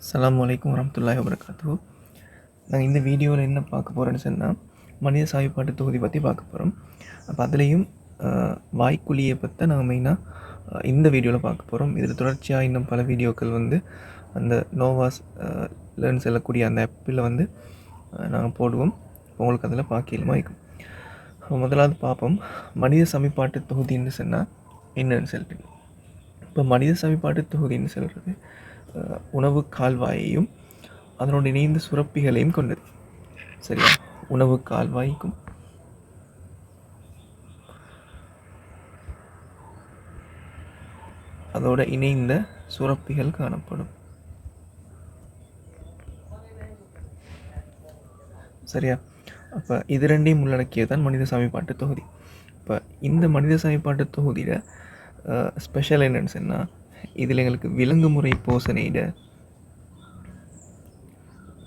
அஸ்ஸலாமு அலைக்கும் வரமத்துல்லாஹி வபரகாத்து நாங்கள் இந்த வீடியோவில் என்ன பார்க்க போகிறோன்னு சொன்னால் மனித சாய்ப்பாட்டு தொகுதி பற்றி பார்க்க போகிறோம் அப்போ அதுலேயும் வாய்க்குழியை பற்றி நாங்கள் மெயினாக இந்த வீடியோவில் பார்க்க போகிறோம் இதில் தொடர்ச்சியாக இன்னும் பல வீடியோக்கள் வந்து அந்த நோவாஸ் லேர்ன் செல்லக்கூடிய அந்த ஆப்பில் வந்து நாங்கள் போடுவோம். உங்களுக்கு அதில் பார்க்கலுமா இருக்கும். முதலாவது பார்ப்போம். மனித சமீபாட்டு தொகுதின்னு சொன்னால் என்னன்னு சொல்லிட்டு. இப்போ மனித சமீபாட்டு தொகுதின்னு சொல்கிறது உணவு கால்வாயையும் அதனோடு இணைந்த சுரப்பிகளையும் கொண்டது. சரியா? உணவு கால்வாய்க்கும். அதோட இணைந்த சுரப்பிகள் காணப்படும். சரியா? அப்போ இது ரெண்டையும் உள்ளடக்கியது தான் மனித சமைப்பாட்டு தொகுதி. இப்போ இந்த மனித சமைப்பாட்டு தொகுதியில் ஸ்பெஷல் என்னன்னு சொன்னால் இதில் எங்களுக்கு விலங்கு முறை போசனையிட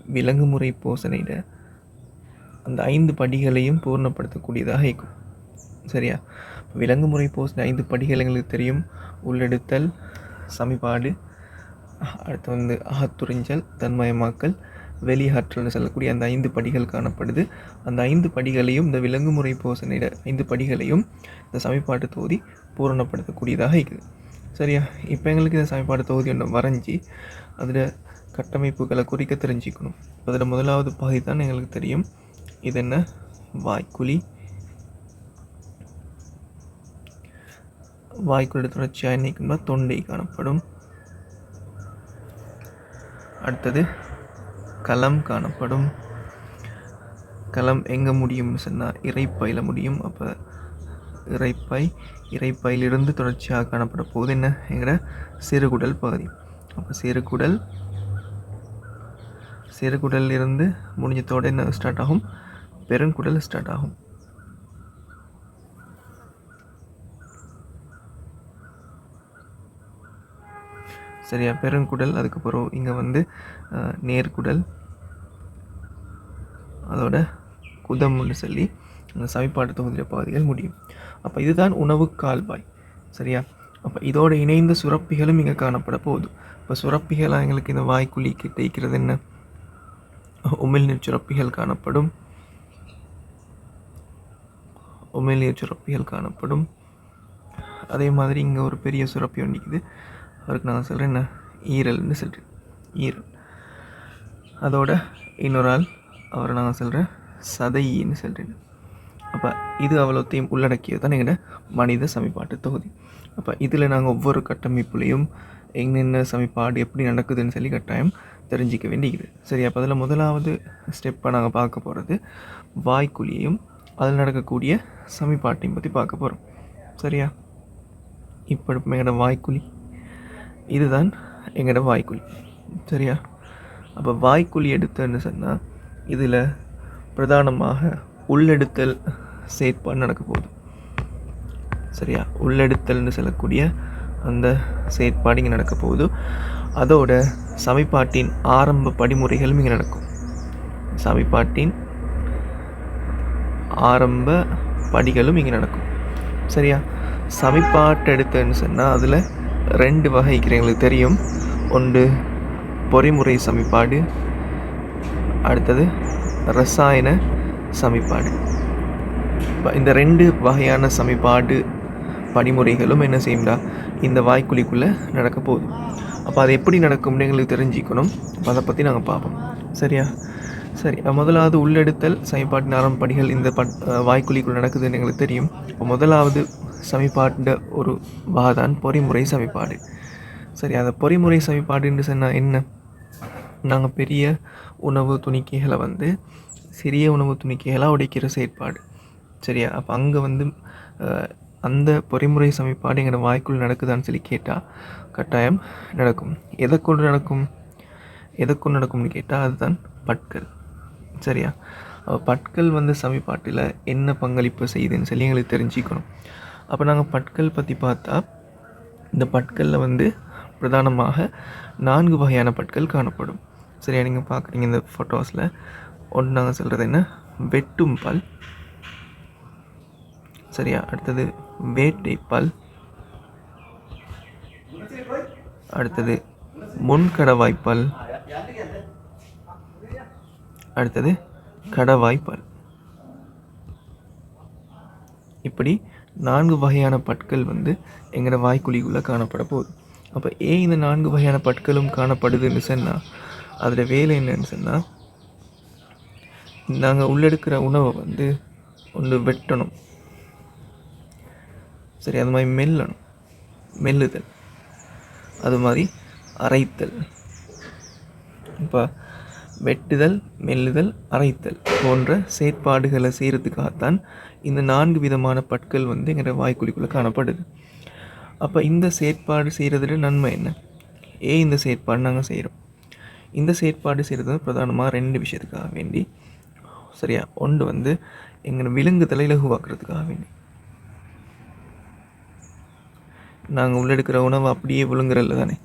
விலங்கு முறை போசனையிட அந்த ஐந்து படிகளையும் பூர்ணப்படுத்தக்கூடியதாக இருக்கும். சரியா? விலங்கு முறை போசனை ஐந்து படிகள் எங்களுக்கு தெரியும். உள்ளெடுத்தல் சமிபாடு அடுத்து வந்து அகத்துறிஞ்சல் தன்மயமாக்கல் வெளியாற்றல்னு சொல்லக்கூடிய அந்த ஐந்து படிகள் காணப்படுது. அந்த ஐந்து படிகளையும் இந்த விலங்கு முறை போசனையிட ஐந்து படிகளையும் இந்த சமிபாட்டு தொகுதி பூரணப்படுத்தக்கூடியதாக இருக்குது. சரியா? இப்போ எங்களுக்கு இந்த சமிபாட்டு தொகுதி ஒன்று வரைஞ்சி அதில் கட்டமைப்புகளை குறிக்க தெரிஞ்சுக்கணும். அதில் முதலாவது பகுதி தான் எங்களுக்கு தெரியும். இது என்ன? வாய்க்குழி. வாய்க்குழி தொடர்ச்சியாக என்னைக்கும்னா தொண்டை காணப்படும். அடுத்தது களம் காணப்படும். களம் எங்கே முடியும்னு சொன்னால் இறைப்பையில் முடியும். அப்போ இறைப்பை இறைப்பையிலிருந்து தொடர்ச்சியாக காணப்பட போகுது. என்ன? எங்கட? சிறுகுடல் பகுதி. அப்போ சிறுகுடல் சிறுகுடல் இருந்து முடிஞ்சதோட என்ன ஸ்டார்ட் ஆகும்? பெருங்குடல் ஸ்டார்ட் ஆகும். சரியா? பெருங்குடல் அதுக்கப்புறம் இங்கே வந்து நேர்குடல் அதோட குதம்னு சொல்லி அந்த சமைப்பாட்டு தொகுதியில் பகுதிகள் முடியும். அப்போ இதுதான் உணவு கால்வாய். சரியா? அப்போ இதோட இணைந்த சுரப்பிகளும் இங்கே காணப்பட போகுது. இப்போ சுரப்பிகளாக எங்களுக்கு இந்த வாய்க்குழி கிட்ட என்ன? உமிழ்நீர் சுரப்பிகள் காணப்படும். உமிழ்நீர் சுரப்பிகள் காணப்படும். அதே மாதிரி இங்கே ஒரு பெரிய சுரப்பி ஒன்றிக்குது அவருக்கு நான் சொல்கிறேன் என்ன? ஈரல்னு சொல்கிறேன் ஈரல். அதோட இன்னொரு ஆள் அவரை நான் சொல்கிறேன் சதையின்னு சொல்கிறேன் அப்போ இது அவ்வளோத்தையும் உள்ளடக்கியது தான் எங்களோட மனித சமிபாட்டு தொகுதி. அப்போ இதில் நாங்கள் ஒவ்வொரு கட்டமைப்புலையும் என்னென்ன சமிபாடு எப்படி நடக்குதுன்னு சொல்லி கட்டாயம் தெரிஞ்சிக்க வேண்டியது. சரி அப்போ அதில் முதலாவது ஸ்டெப்பை நாங்கள் பார்க்க போகிறது வாய்க்குழியையும் அதில் நடக்கக்கூடிய சமிபாட்டையும் பற்றி பார்க்க போகிறோம் சரியா? இப்போ எங்களோட வாய்க்குழி. இதுதான் எங்களோட வாய்க்குழி. சரியா? அப்போ வாய்க்குழி எடுத்தேன்னு சொன்னால் இதில் பிரதானமாக உள்ளெடுத்தல் செயற்பாடு நடக்க போகுது. சரியா? உள்ளெடுத்தல்னு சொல்லக்கூடிய அந்த செயற்பாடு இங்கே நடக்க போகுது. அதோட சமைப்பாட்டின் ஆரம்ப படிமுறைகளும் இங்கே நடக்கும். சமைப்பாட்டின் ஆரம்ப படிகளும் இங்கே நடக்கும். சரியா? சமைப்பாட்டு எடுத்தேன்னு சொன்னால் அதில் ரெண்டு வகை எங்களுக்கு தெரியும். ஒன்று பொறிமுறை சமைப்பாடு அடுத்தது ரசாயன சமிப்பாடு. இப்போ இந்த ரெண்டு வகையான சமிப்பாடு படிமுறைகளும் என்ன செய்யும்டா? இந்த வாய்க்குழிக்குள்ளே நடக்க போகுது. அப்போ அது எப்படி நடக்கும்னு எங்களுக்கு தெரிஞ்சுக்கணும். அப்போ அதை பற்றி நாங்கள் பார்ப்போம். சரியா? சரி முதலாவது உள்ளெடுத்தல் சமிப்பாட்டின் ஆரம்ப படிகள் இந்த பட் வாய்க்குழிக்குள்ளே வாய்க்குழிக்குள் நடக்குதுன்னு எங்களுக்கு தெரியும். இப்போ முதலாவது சமிப்பாட்ட ஒரு வாதான் பொறிமுறை சமிப்பாடு. சரி அந்த பொறிமுறை சமிப்பாடுன்னு சொன்னால் என்ன? நாங்கள் பெரிய உணவு துணிக்கைகளை வந்து சிறிய உணவு துணிக்கைகளாக உடைக்கிற செயற்பாடு. சரியா? அப்போ அங்கே வந்து அந்த பொறிமுறை சமைப்பாடு எங்களோட வாய்க்குள் நடக்குதான்னு சொல்லி கேட்டால் கட்டாயம் நடக்கும். எதைக்கொண்டு நடக்கும்? எதைக்கொண்டு நடக்கும்னு கேட்டால் அதுதான் பட்கள். சரியா? பட்கள் வந்து சமைப்பாட்டில் என்ன பங்களிப்பு செய்யுதுன்னு சொல்லி எங்களுக்கு தெரிஞ்சுக்கணும். அப்போ நாங்கள் பட்கள் பற்றி பார்த்தா இந்த பட்களில் வந்து பிரதானமாக நான்கு வகையான பட்கள் காணப்படும். சரியா? நீங்கள் பார்க்குறீங்க இந்த ஃபோட்டோஸில் ஒன்று நாங்கள் சொல்கிறது என்ன? வெட்டும் பல். சரியா? அடுத்தது வேட்டை பல். அடுத்தது முன்கடவாய்ப்பல் அடுத்தது கடவாய்ப்பால் இப்படி நான்கு வகையான பற்கள் வந்து எங்களோட வாய்க்குழிக்குள்ளே காணப்பட போகுது. அப்போ ஏன் இந்த நான்கு வகையான பற்களும் காணப்படுதுன்னு சொன்னால் அதில் வேலை என்னன்னு சொன்னால் நாங்கள் உள்ளெடுக்கிற உணவை வந்து ஒன்று வெட்டணும். சரி அது மாதிரி மெல்லணும். மெல்லுதல். அது மாதிரி அரைத்தல். இப்போ வெட்டுதல் மெல்லுதல் அரைத்தல் போன்ற செயற்பாடுகளை செய்கிறதுக்காகத்தான் இந்த நான்கு விதமான பற்கள் வந்து எங்களோட வாய்க்குழிக்குள்ளே காணப்படுது. அப்போ இந்த செயற்பாடு செய்கிறதுல நன்மை என்ன? ஏன் இந்த செயற்பாடு நாங்கள் செய்கிறோம் இந்த செயற்பாடு செய்கிறது பிரதானமாக ரெண்டு விஷயத்துக்காக வேண்டி சரியா? ஒன்று வந்து எங்களை விலங்குதலை இலகுவாக்குறதுக்காக வேண்டி. நாங்கள் உள்ளெடுக்கிற உணவை அப்படியே விழுங்குறதில்ல தானே?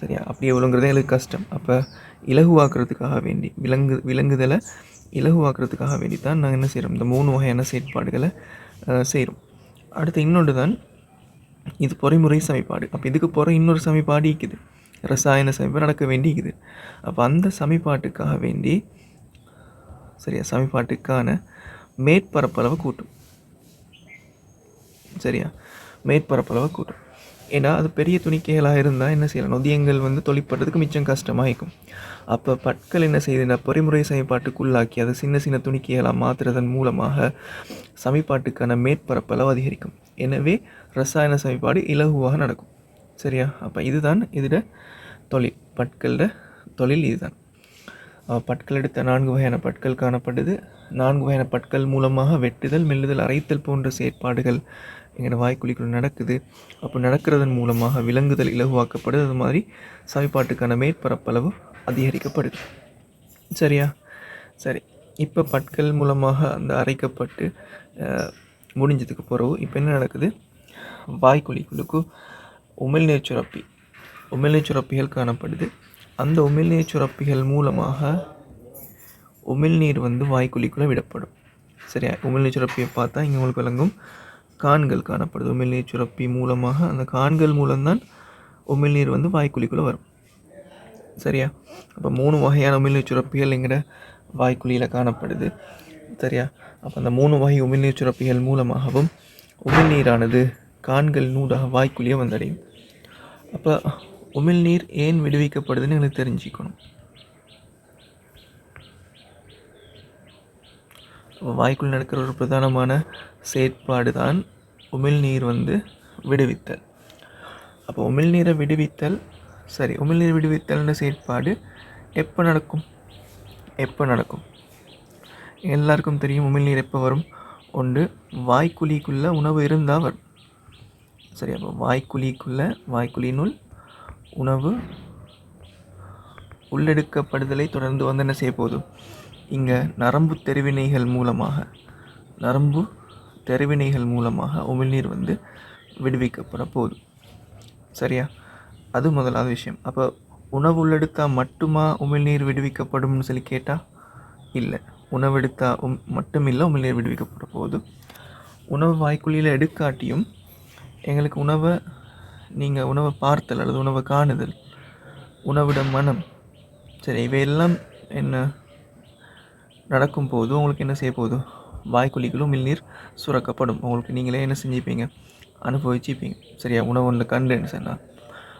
சரியா? அப்படியே விழுங்குறதே எங்களுக்கு கஷ்டம். அப்போ இலகுவாக்குறதுக்காக வேண்டி விலங்கு விலங்குதலை இலகுவாக்குறதுக்காக வேண்டி தான் நாங்கள் என்ன செய்கிறோம் இந்த மூணு வகையான செயற்பாடுகளை செய்கிறோம் அடுத்து இன்னொன்று தான் இது பொறைமுறை சமைப்பாடு. அப்போ இதுக்கு போகிற இன்னொரு சமைப்பாடு இருக்குது ரசாயன சமைப்பு நடக்க வேண்டிக்குது. அப்போ அந்த சமைப்பாட்டுக்காக வேண்டி சரியா? சமைப்பாட்டுக்கான மேற்பரப்பளவு கூட்டும் சரியா? மேற்பரப்பளவை கூட்டும் ஏன்னா அது பெரிய துணிக்கைகளாக இருந்தால் என்ன செய்யலாம்? நொதியங்கள் வந்து தொழிற்படுறதுக்கு மிச்சம் கஷ்டமாக இருக்கும் அப்போ பற்கள் என்ன செய்யுதுன்னா பொறிமுறை சமைப்பாட்டுக்குள்ளாக்கி அதை சின்ன சின்ன துணிக்கைகளாக மாற்றுறதன் மூலமாக சமைப்பாட்டுக்கான மேற்பரப்பளவு அதிகரிக்கும். எனவே ரசாயன சமைப்பாடு இலகுவாக நடக்கும். சரியா? அப்போ இதுதான் இதோட தொழில். பற்களோட தொழில் இதுதான். பட்கள் எடுத்த நான்கு வகையான பட்கள் காணப்படுது. நான்கு வகையான பட்கள் மூலமாக வெட்டுதல் மெல்லுதல் அரைத்தல் போன்ற செயற்பாடுகள் எங்களோட வாய்க்குழிக்குள் நடக்குது. அப்போ நடக்கிறதன் மூலமாக விலங்குதல் இலகுவாக்கப்படுது. அது மாதிரி சமைப்பாட்டுக்கான மேற்பரப்பளவு அதிகரிக்கப்படுது. சரியா? சரி. இப்போ பட்கள் மூலமாக அந்த அரைக்கப்பட்டு முடிஞ்சதுக்கு பிறகு இப்போ என்ன நடக்குது? வாய்க்குழிக்குள்ளுக்கு உமிழ்நீர் சுரப்பி உமிழ்நீர் சுரப்பிகள் காணப்படுது. அந்த உமிழ்நீர் சுரப்பிகள் மூலமாக உமிழ்நீர் வந்து வாய்க்குழிக்குள்ளே விடப்படும். சரியா? உமிழ்நீர் சுரப்பியை பார்த்தா இங்கே உங்களுக்கு விளங்கும். கான்கள் காணப்படுது. உமிழ்நீர் சுரப்பி மூலமாக அந்த கான்கள் மூலம்தான் உமிழ்நீர் வந்து வாய்க்குழிக்குள்ளே வரும். சரியா? அப்போ மூணு வகையான உமிழ்நீர் சுரப்பிகள் எங்கட வாய்க்குழியில் காணப்படுது. சரியா? அப்போ அந்த மூணு வகை உமிழ்நீர் சுரப்பிகள் மூலமாகவும் உமிழ்நீரானது கான்கள் நூடாக வாய்க்குழியை வந்தடையும். அப்போ உமிழ்நீர் ஏன் விடுவிக்கப்படுதுன்னு எனக்கு தெரிஞ்சுக்கணும். வாய்க்குள் நடக்கிற ஒரு பிரதானமான செயற்பாடு தான் உமிழ்நீர் வந்து விடுவித்தல். அப்போ உமிழ்நீரை விடுவித்தல் சரி உமிழ்நீர் விடுவித்தல்னு செயற்பாடு எப்போ நடக்கும்? எப்போ நடக்கும்? எல்லாருக்கும் தெரியும் உமிழ்நீர் எப்போ வரும். ஒன்று வாய்க்குழிக்குள்ளே உணவு இருந்தால் வரும். சரி அப்போ வாய்க்குழிக்குள்ளே வாய்க்குழியினுள் உணவு உள்ளெடுக்கப்படுதலை தொடர்ந்து வந்து என்ன செய்ய போதும். இங்கே நரம்பு தெரிவினைகள் மூலமாக நரம்பு தெரிவினைகள் மூலமாக உமிழ்நீர் வந்து விடுவிக்கப்பட போதும். சரியா? அது முதலாவது விஷயம். அப்போ உணவு உள்ளெடுத்தால் மட்டுமா உமிழ்நீர் விடுவிக்கப்படும்னு சொல்லி கேட்டால் இல்லை. உணவெடுத்தால் உம் மட்டும் இல்லை உமிழ்நீர் விடுவிக்கப்பட போகுது உணவு வாய்க்குழியில் எடுக்காட்டியும் எங்களுக்கு உணவை நீங்கள் உணவை பார்த்தல் அல்லது உணவை காணுதல் உணவிட மனம். சரி இவையெல்லாம் என்ன நடக்கும் போது உங்களுக்கு என்ன செய்ய போதும்? வாய்க்குழிகளும் உமிழ்நீர் சுரக்கப்படும். உங்களுக்கு நீங்களே என்ன செஞ்சுப்பீங்க? அனுபவிச்சுப்பீங்க. சரியா? உணவு ஒன்று கண்டுன்னு சொன்னால்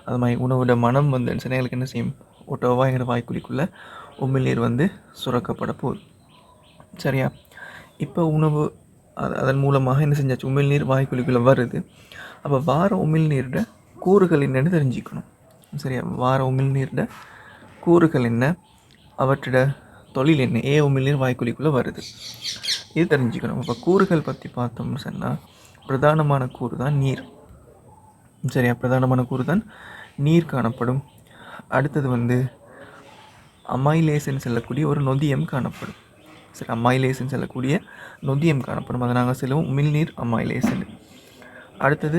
அது மாதிரி உணவோட மனம் வந்துன்னு சொன்னால் எங்களுக்கு என்ன செய்யும்? ஒட்டோவா எங்களோட வாய்க்குழிக்குள்ளே உமிழ்நீர் வந்து சுரக்கப்பட போகுது. சரியா? இப்போ உணவு அதன் மூலமாக என்ன செஞ்சாச்சு? உமிழ்நீர் வாய்க்குழிக்குள்ளே வருது. அப்போ வார உமிழ்நீரோட கூறுகள் என்னென்னு தெரிஞ்சுக்கணும். சரியா? வார உமிழ்நீரிட கூறுகள் என்ன? அவற்றிட தொழில் என்ன? ஏ உமிழ்நீர் வாய்க்குழிக்குள்ளே வருது. இது தெரிஞ்சுக்கணும். இப்போ கூறுகள் பற்றி பார்த்தோம்னு சொன்னால் பிரதானமான கூறு தான் நீர். சரியா? பிரதானமான கூறு தான் நீர் காணப்படும். அடுத்தது வந்து அமைலேசன் செல்லக்கூடிய ஒரு நொதியம் காணப்படும். சரி அமைலேசன் செல்லக்கூடிய நொதியம் காணப்படும். அதை நாங்கள் செல்லுவோம் உமிழ்நீர் அமைலேசன் அடுத்தது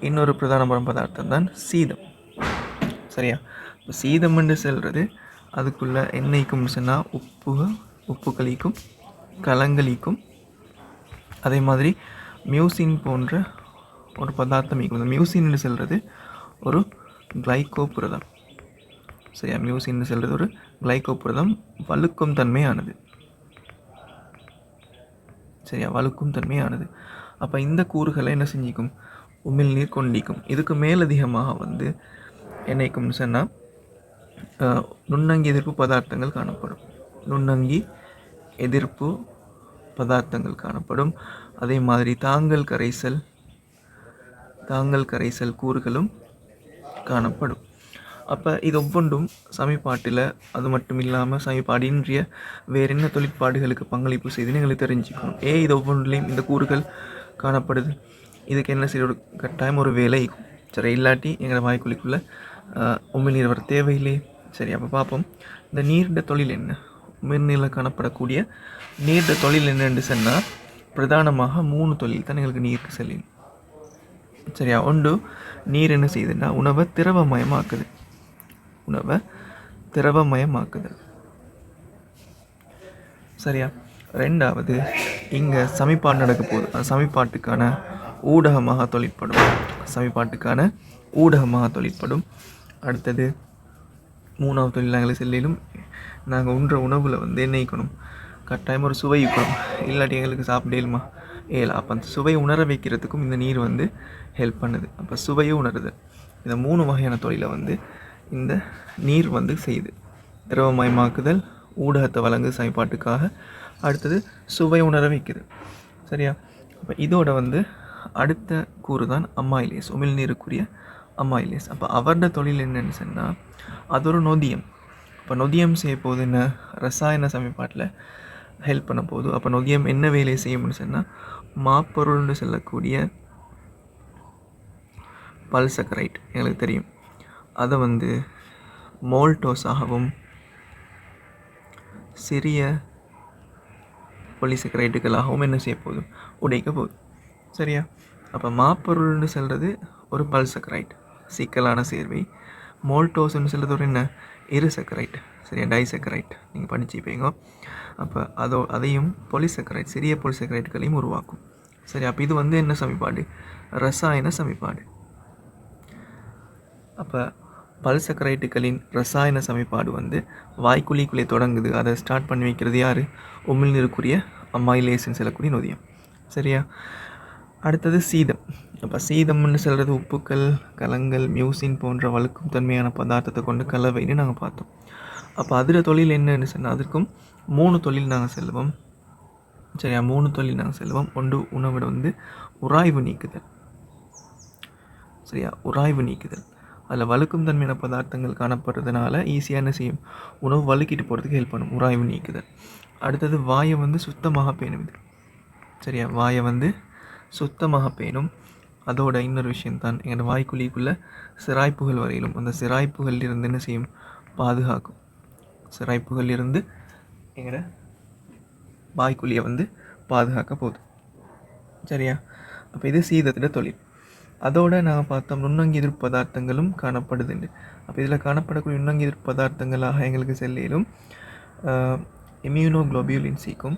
இன்னொரு பிரதானமான பதார்த்தம் தான் சீதம். சரியா? இப்போ சீதம்னு செல்வது அதுக்குள்ளே எண்ணெய்க்கும் சொன்னால் உப்பு உப்புக்களிக்கும் கலங்களிக்கும் அதே மாதிரி மியூசின் போன்ற ஒரு பதார்த்தம் இருக்கும் இந்த மியூசின்னு செல்வது ஒரு கிளைகோ புரதம் சரியா மியூசின்னு செல்வது ஒரு கிளைகோ புரதம் வழுக்கும் தன்மையானது. சரியா? வழுக்கும் தன்மையானது. அப்போ இந்த கூறுகளை என்ன செஞ்சிக்கும்? உமிழ்நீர் கொண்டிக்கும். இதுக்கு மேலதிகமாக வந்து என்னைக்கும்னு சொன்னால் நுண்ணங்கி எதிர்ப்பு பதார்த்தங்கள் காணப்படும். நுண்ணங்கி எதிர்ப்பு பதார்த்தங்கள் காணப்படும். அதே மாதிரி தாங்கல் கரைசல் தாங்கல் கரைசல் கூறுகளும் காணப்படும். அப்போ இது ஒவ்வொன்றும் சமைப்பாட்டில் அது மட்டும் இல்லாமல் சமைப்பாடின்றிய வேறு என்ன தொழிற்பாடுகளுக்கு பங்களிப்பு செய்துன்னு எங்களுக்கு தெரிஞ்சுக்கணும். ஏன் இது ஒவ்வொன்றிலையும் இந்த கூறுகள் காணப்படுது? இதுக்கு என்ன செய்ய ஒரு கட்டாயம் ஒரு வேலை. சரி இல்லாட்டி எங்களை வாய்க்குழிக்குள்ளே உமிழ்நீர் வர தேவையில்லை சரி அப்போ பார்ப்போம் இந்த நீர்ட தொழில் என்ன? உமிழ்நீரில் காணப்படக்கூடிய நீர்ட தொழில் என்னென்று சொன்னால் பிரதானமாக மூணு தொழில் தான் எங்களுக்கு நீருக்கு செல்லும். சரியா? ஒன்று நீர் என்ன செய்யுதுன்னா உணவை திரவமயமாக்குது. உணவை திரவமயமாக்குது சரியா? ரெண்டாவது இங்கே சமிப்பாடு நடக்க போகுது. அந்த சமிப்பாட்டுக்கான ஊடகமாக தொழிற்படும் சமிப்பாட்டுக்கான ஊடகமாக தொழிற்படும் அடுத்தது மூணாவது தொழில் நாங்கள் செல்லிலும் நாங்கள் உண்ற உணவில் வந்து என்ன வைக்கணும் கட்டாயம் ஒரு சுவை இருக்கணும் இல்லாட்டி எங்களுக்கு சாப்பிடலுமா ஏல அப்போ அந்த சுவை உணர வைக்கிறதுக்கும் இந்த நீர் வந்து ஹெல்ப் பண்ணுது. அப்போ சுவையை உணருது. இந்த மூணு வகையான தொழிலை வந்து இந்த நீர் வந்து செய்யுது. திரவமயமாக்குதல் ஊடகத்தை வழங்கு சமைப்பாட்டுக்காக அடுத்தது சுவை உணர வைக்குது. சரியா? அப்போ இதோட வந்து அடுத்த கூறு தான் அம்மாயிலேஸ் உமிழ்நீருக்குரிய அம்மாயிலேஸ் அப்போ அவரோட தொழில் என்னன்னு சொன்னால் அது ஒரு நொதியம். இப்போ நொதியம் செய்ய போது என்ன ரசாயன சமன்பாட்டில் ஹெல்ப் பண்ண போதும் அப்போ நொதியம் என்ன வேலையை செய்யும்னு சொன்னால் மாப்பொருள்னு சொல்லக்கூடிய பல்சக்கரைட் எங்களுக்கு தெரியும். அதை வந்து மோல்டோஸாகவும் சிறிய பொலிசக்கரைட்டுகளாகவும் என்ன செய்ய போகுது? உடைக்க போகுது. சரியா? அப்போ மாப்பொருள்னு சொல்கிறது ஒரு பல்சக்கரைட் சிக்கலான சேர்வை. மோல்டோஸ்ன்னு சொல்கிறது ஒரு என்ன இருசக்கரைட் சரியா? டைசக்கரைட் நீங்கள் படிச்சுப்பீங்க அப்போ அதோ அதையும் பொலிசக்கரைட் சிறிய பொலிசக்கரைட்களையும் உருவாக்கும். சரி அப்போ இது வந்து என்ன சமிப்பாடு ரசாயன சமிப்பாடு அப்போ பல்சக்கரைட்டுகளின் ரசாயன சமைப்பாடு வந்து வாய்க்குழிக்குள்ளே தொடங்குது. அதை ஸ்டார்ட் பண்ணி வைக்கிறது யார்? உமிழ்நீருக்குரிய அம்மாயிலேசன் செல்லக்கூடிய நொதியம். சரியா? அடுத்தது சீதம். அப்போ சீதம்னு சொல்கிறது உப்புக்கள் கலங்கள் மியூசின் போன்ற வழுக்கும் தன்மையான பதார்த்தத்தை கொண்டு கலவைன்னு நாங்கள் பார்த்தோம். அப்போ அதில் தொழில் என்னன்னு சொன்னால் அதற்கும் மூணு தொழில் நாங்கள் செல்வோம் சரியா? மூணு தொழில் நாங்கள் செல்வோம் ஒன்று உணவோட வந்து உராய்வு நீக்குதல். சரியா? உராய்வு நீக்குதல். அதில் வழுக்கும் தன்மையான பதார்த்தங்கள் காணப்படுறதுனால ஈஸியாக என்ன செய்யும்? உணவு வழுக்கிட்டு போகிறதுக்கு ஹெல்ப் பண்ணும். உராய்வு நீக்குதல். அடுத்தது வாயை வந்து சுத்தமாக பேணுது சரியா? வாயை வந்து சுத்தமாக பேணும். அதோட இன்னொரு விஷயம்தான் எங்களோட வாய்க்குழிக்குள்ளே சிராய்ப்புகள் வரையிலும் அந்த சிராய்ப்புகள் இருந்து என்ன செய்யும்? பாதுகாக்கும். சிராய்ப்புகள் இருந்து எங்களோட வாய்க்குழியை வந்து பாதுகாக்க போகுது. சரியா? அப்போ இது சீதத்திட தொழில். அதோடு நாங்கள் பார்த்தோம் நுண்ணங்கி எதிர்ப்பு பதார்த்தங்களும் காணப்படுதுண்டு. அப்போ இதில் காணப்படக்கூடிய நுண்ணங்கி எதிர்ப்பு பதார்த்தங்களாக எங்களுக்கு செல்லிலும் இம்யூனோ குளோபியூலின்சிக்கும்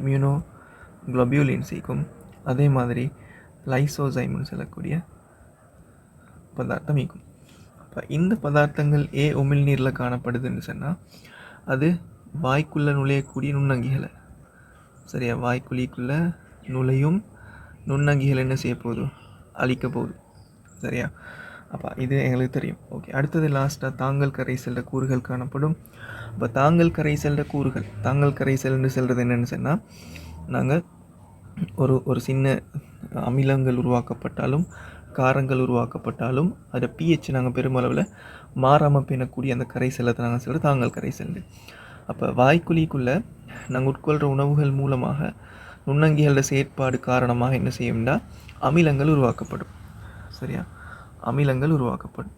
இம்யூனோ குளோபியூலின்சிக்கும் அதே மாதிரி லைசோசைம்னு சொல்லக்கூடிய பதார்த்தம் ஈக்கும் இப்போ இந்த பதார்த்தங்கள் ஏ உமிழ்நீரில் காணப்படுதுன்னு சொன்னால் அது வாய்க்குள்ளே நுழையக்கூடிய நுண்ணங்கிகளை. சரியா? வாய்க்குழிக்குள்ளே நுழையும் நுண்ணங்கிகள் என்ன செய்ய போகுது? அழிக்க போகுது. சரியா? அப்போ இது எங்களுக்கு தெரியும். ஓகே அடுத்தது லாஸ்ட்டாக தாங்கல் கரைசல்ற கூறுகள் காணப்படும். இப்போ தாங்கல் கரைசல்ற கூறுகள் தாங்கல் கரைசல்னு செல்கிறது என்னென்னு சொன்னால் நாங்கள் ஒரு ஒரு சின்ன அமிலங்கள் உருவாக்கப்பட்டாலும் காரங்கள் உருவாக்கப்பட்டாலும் அதை பிஹெச் நாங்கள் பெருமளவில் மாறாமல் பேணக்கூடிய அந்த கரைசலத்தை நாங்கள் சொல்கிறது தாங்கள் கரைசல் அப்போ வாய்க்குழிக்குள்ளே நாங்கள் உட்கொள்கிற உணவுகள் மூலமாக நுண்ணங்கிகளோட செயற்பாடு காரணமாக என்ன செய்யும்னா அமிலங்கள் உருவாக்கப்படும். சரியா? அமிலங்கள் உருவாக்கப்படும்.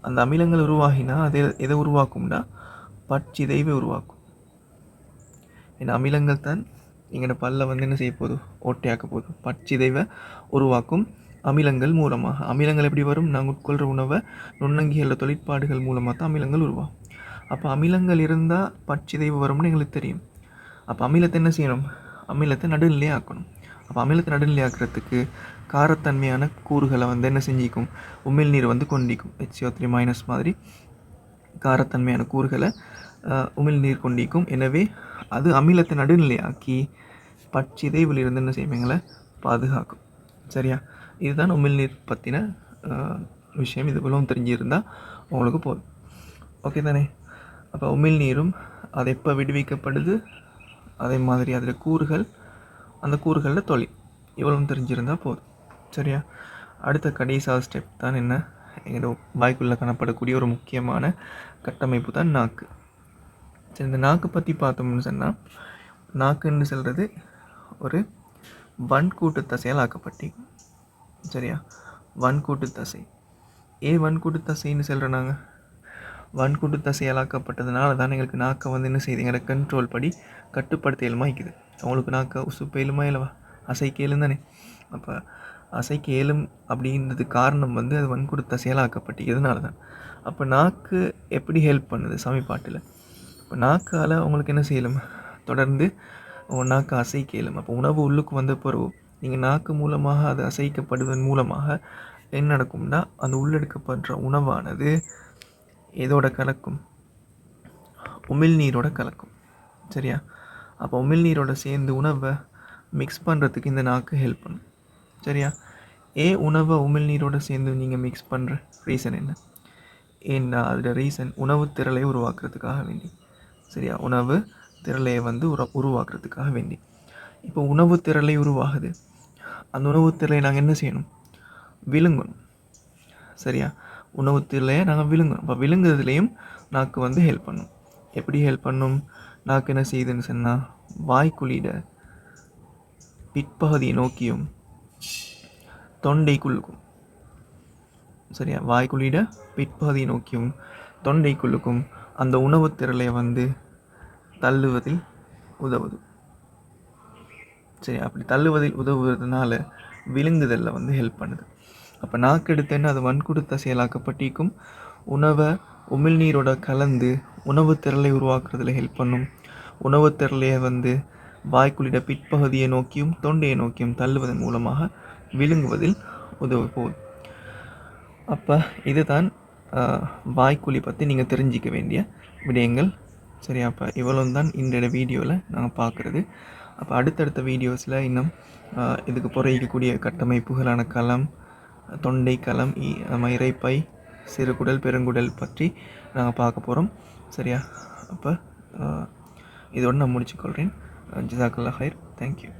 அந்த அமிலங்கள் உருவாகினா அதை எதை உருவாக்கும்னா பட்சிதைவை உருவாக்கும். ஏன்னா அமிலங்கள் தான் எங்களோட பல்ல வந்து என்ன செய்ய போதும் ஓட்டையாக்க போதும் பட்சிதைவை உருவாக்கும் அமிலங்கள் மூலமாக. அமிலங்கள் எப்படி வரும்? நாங்கள் உட்கொள்கிற உணவை நுண்ணங்கிகள தொழிற்பாடுகள் மூலமாக தான் அமிலங்கள் உருவாகும். அப்போ அமிலங்கள் இருந்தால் பச்சிதைவு வரும்னு எங்களுக்கு தெரியும். அப்போ அமிலத்தை என்ன செய்யணும்? அமிலத்தை நடுநிலையே ஆக்கணும். அப்போ அமிலத்தை நடுநிலை ஆக்கிறதுக்கு காரத்தன்மையான கூறுகளை வந்து என்ன செஞ்சிக்கும்? உமிழ்நீர் வந்து கொண்டிக்கும். ஹெச்ஓ த்ரீ மைனஸ் மாதிரி காரத்தன்மையான கூறுகளை உமிழ்நீர் கொண்டிக்கும். எனவே அது அமிலத்தை நடுநிலையாக்கி பச்சிதைவிலிருந்து என்ன செய்யும் எங்களை பாதுகாக்கும். சரியா? இதுதான் உமிழ்நீர் பற்றின விஷயம். இது போலவும் தெரிஞ்சிருந்தால் உங்களுக்கு போதும். ஓகே தானே? அப்போ உமிழ்நீரும் அது எப்போ விடுவிக்கப்படுது? அதே மாதிரி அதில் கூறுகள் அந்த கூறுகளில் தொழில். இவ்வளவும் தெரிஞ்சிருந்தால் போதும். சரியா? அடுத்த கடைசா ஸ்டெப் தான் என்ன? எங்களோட வாய்க்குள்ளே காணப்படக்கூடிய ஒரு முக்கியமான கட்டமைப்பு தான் நாக்கு. சரி இந்த நாக்கு பற்றி பார்த்தோம்னு சொன்னால் நாக்குன்னு சொல்கிறது ஒரு வன்கூட்டு தசையால் ஆக்கப்பட்டி சரியா? வன்கூட்டு தசை. ஏன் வன்கூட்டு தசைன்னு சொல்கிறோம் நாங்கள் வன்கூட்டு தசையால் ஆக்கப்பட்டதுனால தான் எங்களுக்கு நாக்கை வந்து என்ன செய்யுது? எங்களோட கண்ட்ரோல் படி கட்டுப்படுத்த இயலுமா இருக்குது. அவங்களுக்கு நாக்கை உசுப்ப இயலுமா இல்லவா? அசைக்க இயலும் தானே. அப்போ அசைக்க இயலும் அப்படின்றது காரணம் வந்து அது வன்கூட்டு தசையால் ஆக்கப்பட்டிருக்கிறதுனால தான் அப்போ நாக்கு எப்படி ஹெல்ப் பண்ணுது சமைப்பாட்டில் இப்போ நாக்கால் உங்களுக்கு என்ன செய்யலும்? தொடர்ந்து உங்கள் நாக்கு அசைக்கலும். அப்போ உணவு உள்ளுக்கு வந்த பிறகு நீங்கள் நாக்கு மூலமாக அது அசைக்கப்படுவதன் மூலமாக என்ன நடக்கும்னா அந்த உள்ளெடுக்கப்படுற உணவானது எதோட கலக்கும்? உமிழ்நீரோட கலக்கும். சரியா? அப்போ உமிழ்நீரோட சேர்ந்து உணவை மிக்ஸ் பண்ணுறதுக்கு இந்த நாக்கு ஹெல்ப் பண்ணும். சரியா? ஏ உணவை உமிழ்நீரோட சேர்ந்து நீங்கள் மிக்ஸ் பண்ணுற ரீசன் என்ன? ஏன்னா அதோட ரீசன் உணவு திரளை உருவாக்குறதுக்காக வேண்டி. சரியா? உணவு திரளையை வந்து உர உருவாக்குறதுக்காக வேண்டி. இப்போ உணவு திரளை உருவாகுது. அந்த உணவு திரளை நாங்கள் என்ன செய்யணும்? விழுங்கணும். சரியா? உணவு திரளையை நாங்கள் விழுங்கணும். இப்போ விழுங்குறதுலேயும் நாக்கு வந்து ஹெல்ப் பண்ணும். எப்படி ஹெல்ப் பண்ணும்? நாக்கு என்ன செய்யுதுன்னு சொன்னால் வாய்க்குழியிட பிற்பகுதியை நோக்கியும் தொண்டைக்குள்ளுக்கும் சரியா? வாய்க்குழியிட பிற்பகுதியை நோக்கியும் தொண்டைக்குள்ளுக்கும் அந்த உணவுத் திரளை வந்து தள்ளுவதில் உதவுது. சரி அப்படி தள்ளுவதில் உதவுவதனால விழுங்குதலில் வந்து ஹெல்ப் பண்ணுது. அப்போ நாக்கெடுத்தேன்னு அது வன்கொடுத்த செயலாக்கப்பட்டிக்கும் உணவை உமிழ்நீரோட கலந்து உணவு திரளை உருவாக்குறதுல ஹெல்ப் பண்ணும். உணவு திரளையை வந்து வாய்க்குள்ளிட பிற்பகுதியை நோக்கியும் தொண்டையை நோக்கியும் தள்ளுவதன் மூலமாக விழுங்குவதில் உதவு போகுது. அப்போ இதுதான் வாய்க்குழி பற்றி நீங்கள் தெரிஞ்சிக்க வேண்டிய விடயங்கள். சரி அப்போ இவ்வளோ தான் இன்றைய வீடியோவில் நாங்கள் பார்க்குறது அப்போ அடுத்தடுத்த வீடியோஸில் இன்னும் இதுக்கு புறையிக்கக்கூடிய கட்டமைப்புகளான களம் தொண்டை களம் இ- இறைப்பை சிறுகுடல் பெருங்குடல் பற்றி நாங்கள் பார்க்க போகிறோம் சரியா? அப்போ இதோடு நான் முடிச்சுக்கொள்கிறேன் ஜிசாக்கல்லா ஹைர். தேங்க்யூ